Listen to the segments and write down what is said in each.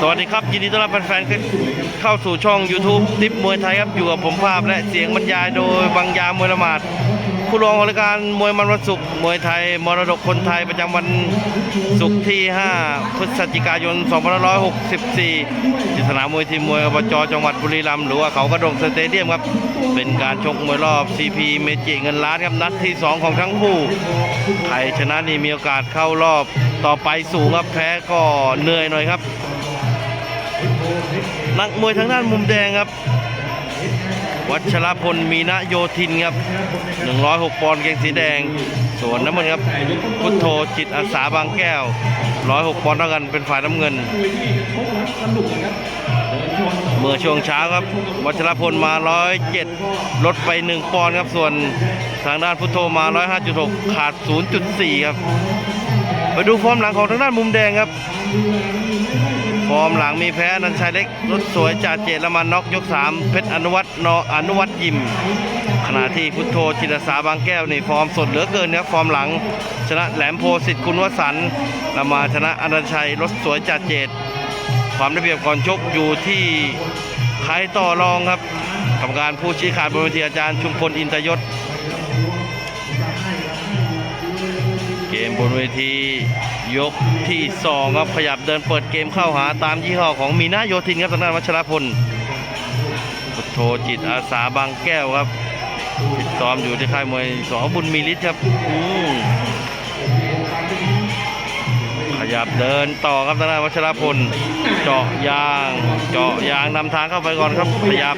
สวัสดีครับ ยินดีต้อนรับแฟนๆเข้าสู่ช่อง YouTube ทิปมวยไทยครับ อยู่กับผมภาพและเสียงบรรยายโดยบางยามวยละหมาดผู้รองรายการมวยมันวันศุกร์มวยไทย มรดกคนไทยประจำวันศุกร์ที่ 5 พฤศจิกายน 2564ที่สนามมวยทีมมวยอบจจังหวัดบุรีรัมย์หรือว่าเขากระดงสเตเดียมครับ เป็นการชกมวยรอบ CP เมจิเงินล้านครับนัดที่ 2 ของทั้งคู่ใครชนะนี่มีโอกาสเข้ารอบต่อไปสูงครับแพ้ก็เหนื่อยหน่อยครับ นักมวยทางด้านมุมแดงครับ วัชรพลมีนะโยธินครับ 106 ปอนด์เกงสีแดง ส่วนน้ำเงินครับ พุทโธจิตอาสาบางแก้ว 106 ปอนด์เท่ากันเป็นฝ่ายน้ำเงิน เมื่อช่วงเช้าครับ วัชรพลมา 107 ลดไป 1 ปอนด์ครับ ส่วนทางด้านพุทโธมา 105.6 ขาด 0.4 ครับ ไปดูฟอร์มหลังของทางด้านมุมแดงครับ ฟอร์มหลังมีแพ้นันชัยเล็กรถสวยจ่าเจตละมันน็อกยก 3 เพชรอนุวัฒน์นออนุวัฒน์ยิม ขณะที่พุทโธจิตสาบางแก้วนี่ฟอร์มสดเหลือเกินครับฟอร์มหลัง ชนะแหลมโพสิทธิ์คุณวสันต์ละมาชนะอนันชัยรถสวยจ่าเจต ความได้เปรียบก่อนชกอยู่ที่ใครต่อรองครับกรรมการผู้ชี้ขาดบนเวทีอาจารย์ชุมพลอินทยศ มบนเวทียกที่สองครับขยับเดินเปิดเกมเข้าหาตามยี่ห้อของมีนาโยธินครับทางด้านวัชรพลพุทโธจิตอาสาบางแก้วครับติดซ้อมอยู่ที่ค่ายมวยสอบุญมีฤทธิ์ครับขยับเดินต่อครับทางด้านวัชรพล เจาะยาง เจาะยางนำทางเข้าไปก่อนครับขยับ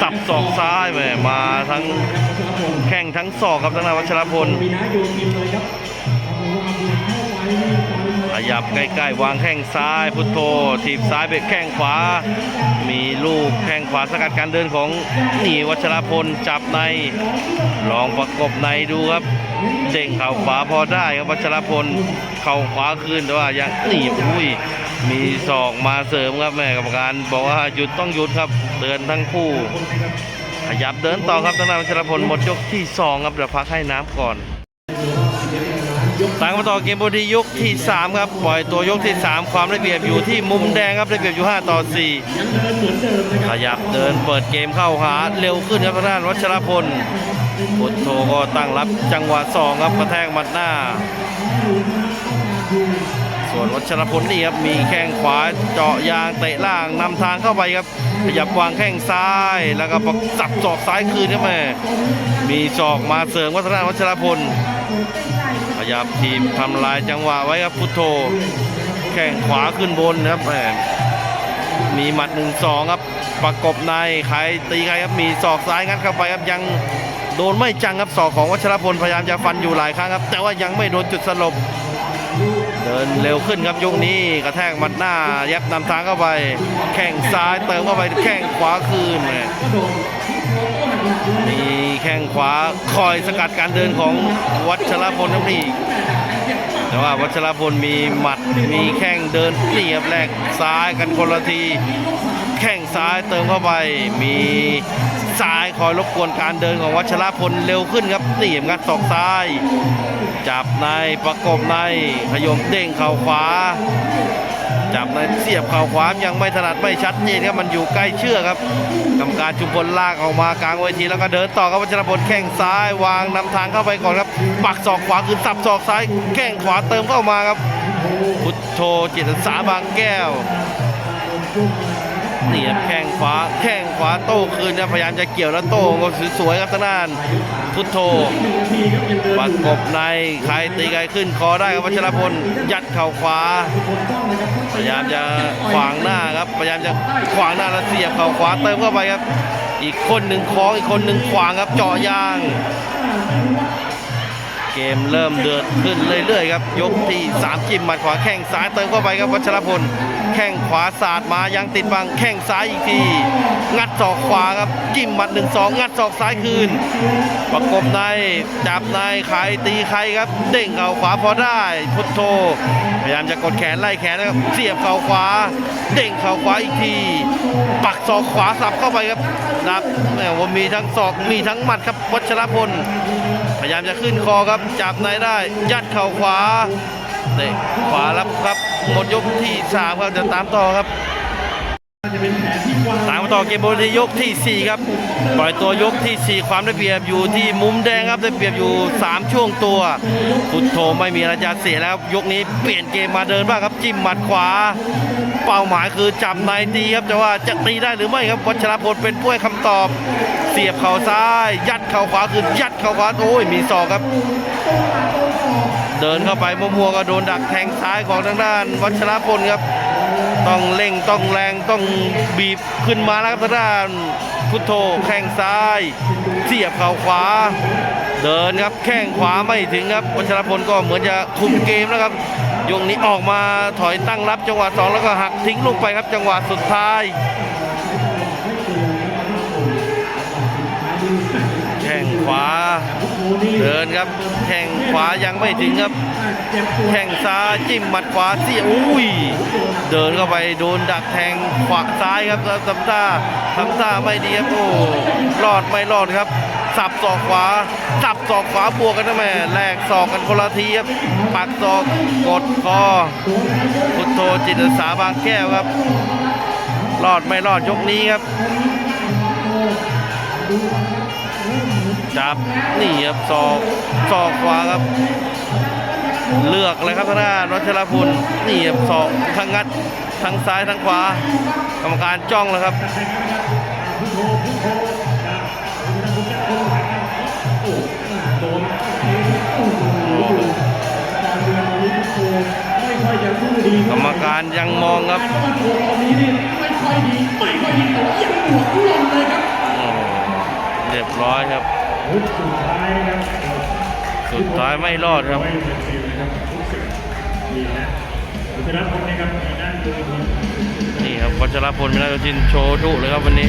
สับศอกซ้ายมมาทั้งแข้งทั้งศอกครับทางด้านวัชรพล ขยับใกล้ๆ วางแข้งซ้ายพุทโธถีบซ้ายไปแข้งขวา มีลูกแข้งขวาสกัดการเดินของหนีวัชรพลจับในลองประกบในดูครับเด้งเข่าขวาพอได้ครับวัชรพลเข่าขวาคืนแต่ว่ายังหนีอุ้ยมีศอกมาเสริมครับแม่กรรมการบอกว่าหยุดต้องหยุดครับเตือนทั้งคู่ ขยับเดินต่อครับทางด้านวัชรพลหมดยกที่สองครับเดี๋ยวพักให้น้ำก่อน ต่างมาต่อเกมบอดียกที่ 3 ครับ ปล่อยตัวยกที่ 3 ความได้เปรียบอยู่ที่มุมแดงครับได้เปรียบอยู่ 5 ต่อ 4 ขยับเดินเปิดเกมเข้าหาเร็วขึ้นครับทางด้านวัชรพลพุทโธก็ตั้งรับจังหวะ 2 ครับกระแทกมัดหน้า ส่วนวัชรพลนี่ครับมีแข้งขวาเจาะยางเตะล่างนำทางเข้าไปครับ ขยับวางแข้งซ้ายแล้วก็ปักสับศอกซ้ายคืนครับแม่มีศอกมาเสริมวัฒนาวัชรพล ขยับทีมทำลายจังหวะไว้ครับพุทโธ แข้งขวาขึ้นบนครับแหมมีหมัดหนึ่งสองครับ ประกบในใครตีใครครับมีศอกซ้ายงัดเข้าไปครับยังโดนไม่จังครับศอกของวัชรพลพยายามจะฟันอยู่หลายครั้งครับ แต่ว่ายังไม่โดนจุดสลบ เดินเร็วขึ้นครับยกนี้กระแทกมัดหน้ายับนำทางเข้าไป แข้งซ้ายเติมเข้าไปแข้งขวาคืน มีแข้งขวาคอยสกัดการเดินของวัชรพลครับนี่แต่ว่าวัชรพลมีหมัดมีแข้งเดินนี่ครับแรกซ้ายกันคนละทีแข้งซ้ายเติมเข้าไปมีซ้ายคอยรบกวนการเดินของวัชรพลเร็วขึ้นครับนี่ครับงัดศอกซ้าย จับในประกบในขยมเด้งเข่าขวา จับในเสียบเข่าขวายังไม่ถนัดไม่ชัดเจนครับมันอยู่ใกล้เชือกครับกรรมการชุมพลลากออกมากลางเวทีแล้วก็เดินต่อครับวัชรพลแข้งซ้ายวางนำทางเข้าไปก่อนครับ ปักศอกขวาคือสับศอกซ้ายแข้งขวาเติมเข้ามาครับพุทโธจิตสาบางแก้ว นี่ครับแข้งขวาแข้งขวาโต้คืนครับพยายามจะเกี่ยวแล้วโต้ก็สวยๆครับทางด้านพุทโธประกบในใครตีใครขึ้นคอได้ครับวัชรพลยัดเข่าขวา พยายามจะขวางหน้าครับพยายามจะขวางหน้าแล้วเสียบเข่าขวาเติมเข้าไปครับ อีกคนหนึ่งคล้องอีกคนหนึ่งขวางครับเจาะยาง เกมเริ่มเดือดขึ้นเรื่อยๆครับ ยกที่ 3 จิ้มหมัดขวาแข้งซ้ายเติมเข้าไปครับวัชรพล แข้งขวาสาดมายังติดบังแข้งซ้ายอีกที งัดศอกขวาครับ จิ้มหมัด1 2 งัดศอกซ้ายคืน ประกบใน จับในใครตีใครครับ เด้งเข่าขวาพอได้พุทโธพยายามจะกดแขนไล่แขนนะครับ เสียบเข่าขวา เด้งเข่าขวาอีกที ปักศอกขวาสับเข้าไปครับนับแหมว่ามีทั้งศอกมีทั้งหมัดครับวัชรพลพยายามจะขึ้นคอครับจับในได้ยัดเข่าขวาเตะขวารับครับหมดยกที่3ครับจะตามต่อครับ ตามต่อเกมบนยกที่ 4 ครับ ปล่อยตัวยกทีสี่ 4 ความได้เปรียบอยู่ที่มุมแดงครับได้เปรียบอยู่ 3 ช่วงตัวพุทโธไม่มีอะไรจะเสียแล้วยกนี้เปลี่ยนเกมมาเดินบ้างครับจิ้มหมัดขวา เป้าหมายคือจับในตีครับแต่ว่าจะตีได้หรือไม่ครับวัชรพลเป็นผู้ให้คำตอบ เสียบเข่าซ้าย ยัดเข่าขวาคือยัดเข่าขวาโอ้ยมีศอกครับเดินเข้าไปมัวๆก็โดนดักแทงซ้ายของทางด้าน วัชรพลครับ ต้องเร่งต้องแรงต้องบีบขึ้นมาแล้วครับทางด้านพุทโธแข้งซ้าย เสียบเข่าขวา เดินครับแข้งขวาไม่ถึงครับวัชรพลก็เหมือนจะคุมเกมแล้วครับยกนี้ออกมาถอยตั้งรับจังหวะสองแล้วก็หักทิ้งลงไปครับจังหวะสุดท้ายแข้งขวาเดินครับแข้งขวายังไม่ถึงครับ แข้งซ้ายจิ้มหมัดขวาเสียอุ้ย เดินเข้าไปโดนดักแทงขวาซ้ายครับแล้วทำท่าทำท่าไม่ดีครับโอ้รอดไม่รอดครับ สับศอกขวา สับศอกขวาบวกกันนะแม่แลกศอกกันคนละทีครับปักศอกกดคอพุทโธจิตสาบางแก้วครับ รอดไม่รอดยกนี้ครับจับนี่ครับศอกศอกขวาครับ เลือกเลยครับทางด้านวัชรพลนี่ครับศอกทั้งงัดทั้งซ้ายทั้งขวา กรรมการจ้องแล้วครับกรรมการยังมองครับโอ้เรียบร้อยครับ สุดท้ายสุดท้ายไม่รอดครับ นฟิลนะครับนี่นะอุตรพลนะครับในด้านดูนี่ครับวัชรพลมินาโยชินโชว์ดุเลยครับวันนี้